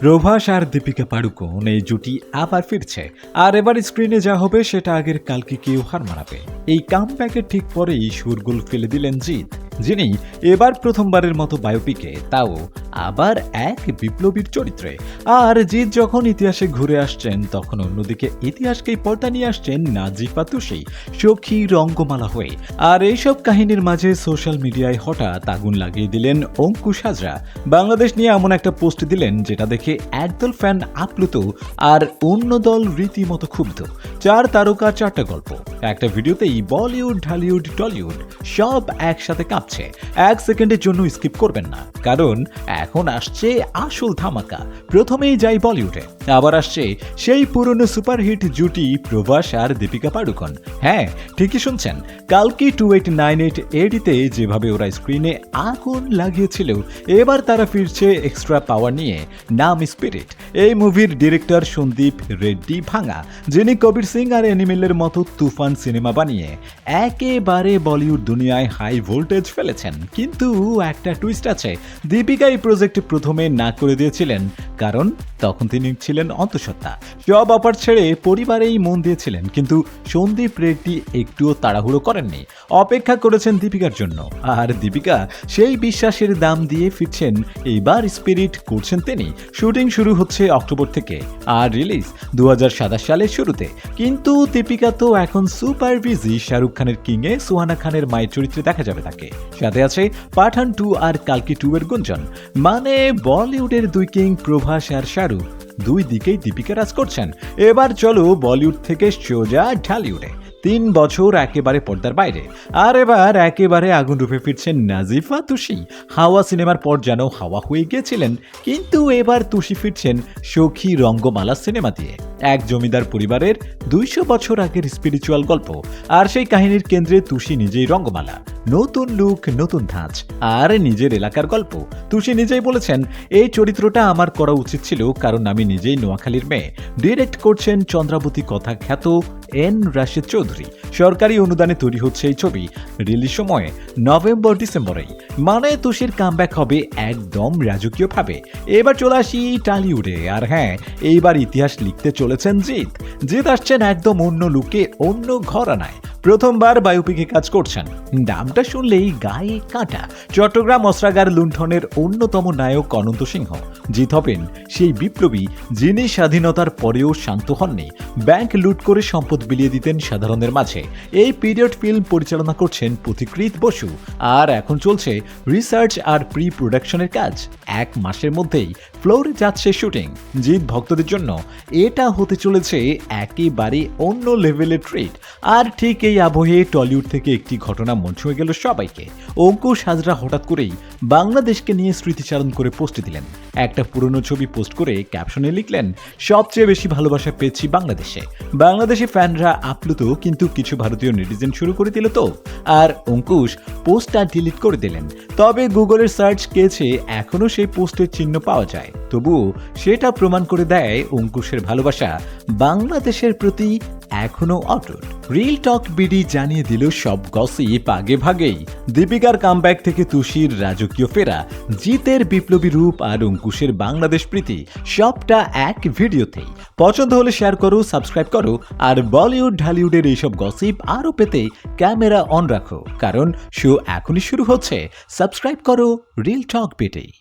প্রভাস আর দীপিকা পাড়ুকোন এই জুটি আবার ফিরছে। আর এবার স্ক্রিনে যা হবে সেটা আগের কালকে কেউ হার মানাবে। এই কাম কামব্যাকের ঠিক পরেই সুরগুল ফেলে দিলেন জিৎ, যিনি এবার প্রথমবারের মতো বায়োপিকে তাও আবার এক বিপ্লবীর চরিত্রে। আর জিৎ যখন ইতিহাসে ঘুরে আসছেন, তখন অন্যদিকে ইতিহাসকেই পর্দা নিয়ে আসছেন নাজিফা তুষি সখী রঙ্গমালা হয়ে। আর এইসব কাহিনীর মাঝে সোশ্যাল মিডিয়ায় হঠাৎ আগুন লাগিয়ে দিলেন অঙ্কুশ হাজরা। বাংলাদেশ নিয়ে এমন একটা পোস্ট দিলেন, যেটা দেখে একদল ফ্যান আপ্লুত আর অন্য দল রীতিমতো ক্ষুব্ধ। চার তারকা, চারটা গল্প। একটা ভিডিওতেই বলিউড, ঢালিউড, টলিউড সব একসাথে কাঁপছে। এক সেকেন্ডের জন্য স্কিপ করবেন না। কারণ এখন আসছে আসল ধামাকা। প্রথমেই যাই বলিউডে। আবার আসছে সেই পুরনো সুপারহিট জুটি প্রভাস আর দীপিকা পাড়ুকন। হ্যাঁ ঠিকই শুনছেন। কালকে টু এইট নাইন এইট এডিতে যেভাবে ওরা স্ক্রিনে আগুন লাগিয়েছিল, এবার তারা ফিরছে এক্সট্রা পাওয়ার নিয়ে, নাম স্পিরিট এই মুভির ডিরেক্টর সন্দীপ রেড্ডি ভাঙা, যিনি কবির সিং আর অ্যানিমেলের মতো তুফান সিনেমা বানিয়ে একেবারে বলিউড দুনিয়ায় হাই ভোল্টেজ ফেলেছেন। কিন্তু একটা টুইস্ট আছে দীপিকা এই প্রজেক্ট প্রথমে না করে দিয়েছিলেন কারণ তখন তিনি ছিলেন অন্তঃসত্ত্বা। সব অফার ছেড়ে পরিবারেই মন দিয়েছিলেন, কিন্তু সন্দীপ রেড্ডি একটুও তাড়াহুড়ো করেননি। অপেক্ষা করেছেন দীপিকার জন্য। আর দীপিকা সেই বিশ্বাসের দাম দিয়ে ফিরছেন, এইবার স্পিরিট করছেন তিনি। শুটিং শুরু হচ্ছে অক্টোবর থেকে, আর রিলিজ দু হাজার সাতাশ সালের শুরুতে। কিন্তু দীপিকা তো এখন সুপার বিজি শাহরুখ খানের কিংয়ে, সুহানা খানের মায়ের চরিত্রে দেখা যাবে তাকে। সাথে আছে পাঠান টু আর কালকি টু এর গুঞ্জন। মানে বলিউডের দুই কিং প্রভাস আর শাহরুখ দুই দিকেই দীপিকা রাজ করছেন। এবার চলো বলিউড থেকে সোজা ঢালিউডে। তিন বছর একেবারে পর্দার বাইরে। আর এবার একেবারে আগুন রূপে ফিরছেন নাজিফা তুষি। হাওয়া সিনেমার পর যেন হাওয়া হয়ে গিয়েছিলেন, কিন্তু এবার তুষি ফিরছেন সখী রঙ্গমালা সিনেমা দিয়ে। এক জমিদার পরিবারের দুইশো বছর আগের স্পিরিচুয়াল গল্প। আর সেই কাহিনীর কেন্দ্রে তুষি নিজেই রঙ্গমালা। নতুন লুক নতুন ধাঁচ, আর নিজের এলাকার গল্প। তুষি নিজেই বলেছেন, এই চরিত্রটা আমার করা উচিত ছিল, কারণ আমি নিজেই নোয়াখালীর মেয়ে। ডিরেক্ট করছেন চন্দ্রাবতী কথা খ্যাত এন রাশেদ চৌধুরী। সরকারি অনুদানে তৈরি হচ্ছে এই ছবি। রিলিজ সময়ে নভেম্বর, ডিসেম্বরেই। মানে তুষির কামব্যাক হবে একদম রাজকীয়ভাবে। এবার চলে আসি টালিউডে। আর হ্যাঁ এইবার ইতিহাস লিখতে চলেছেন জিৎ। জিৎ আসছেন একদম অন্য লুকে, অন্য ঘরানায়। প্রথমবার বায়োপিকে কাজ করছেন। নামটা শুনলেই গায়ে কাঁটা। চট্টগ্রাম অস্ত্রাগার লুণ্ঠনের অন্যতম নায়ক অনন্ত সিংহ। জিত হবেন সেই বিপ্লবী যিনি স্বাধীনতার পরেও শান্ত হননি। ব্যাংক লুট করে সম্পদ বিলিয়ে দিতেন সাধারণের মাঝে। এই পিরিয়ড ফিল্ম পরিচালনা করছেন পথিকৃত বসু। আর এখন চলছে রিসার্চ আর প্রি প্রোডাকশনের কাজ। এক মাসের মধ্যেই ফ্লোরে যাচ্ছে শুটিং। জিৎ ভক্তদের জন্য এটা হতে চলেছে একেবারে অন্য লেভেলের ট্রিট আর ঠিক এই আবহে টলিউড থেকে একটি ঘটনা মন ছুঁয়ে গেল সবাইকে। অঙ্কুশ হাজরা হঠাৎ করেই বাংলাদেশকে নিয়ে স্মৃতিচারণ করে পোস্ট দিলেন। একটা পুরনো ছবি পোস্ট করে ক্যাপশনে লিখলেন, সবচেয়ে বেশি ভালোবাসা পেয়েছি বাংলাদেশে। বাংলাদেশি ফ্যানরা আপ্লুত, কিন্তু কিছু ভারতীয় নেটিজেন শুরু করে দিল তো। আর অঙ্কুশ পোস্টটা ডিলিট করে দিলেন। তবে গুগলের সার্চ কেছে এখনও সেই পোস্টের চিহ্ন পাওয়া যায়। তবুও সেটা প্রমাণ করে দেয় অঙ্কুশের ভালোবাসা বাংলাদেশের প্রতি এখনও অটুট রিল টক বিডি জানিয়ে দিল সব গসিপ আগে ভাগেই। দীপিকার কামব্যাক থেকে তুষির রাজকীয় ফেরা, জিতের বিপ্লবী রূপ আর অঙ্কুশের বাংলাদেশ প্রীতি সবটা এক ভিডিওতেই। পছন্দ হলে শেয়ার করো সাবস্ক্রাইব করো আর বলিউড, ঢালিউডের এইসব গসিপ আরও পেতে ক্যামেরা অন রাখো। কারণ শো এখনই শুরু হচ্ছে। সাবস্ক্রাইব করো রিল টক বিডি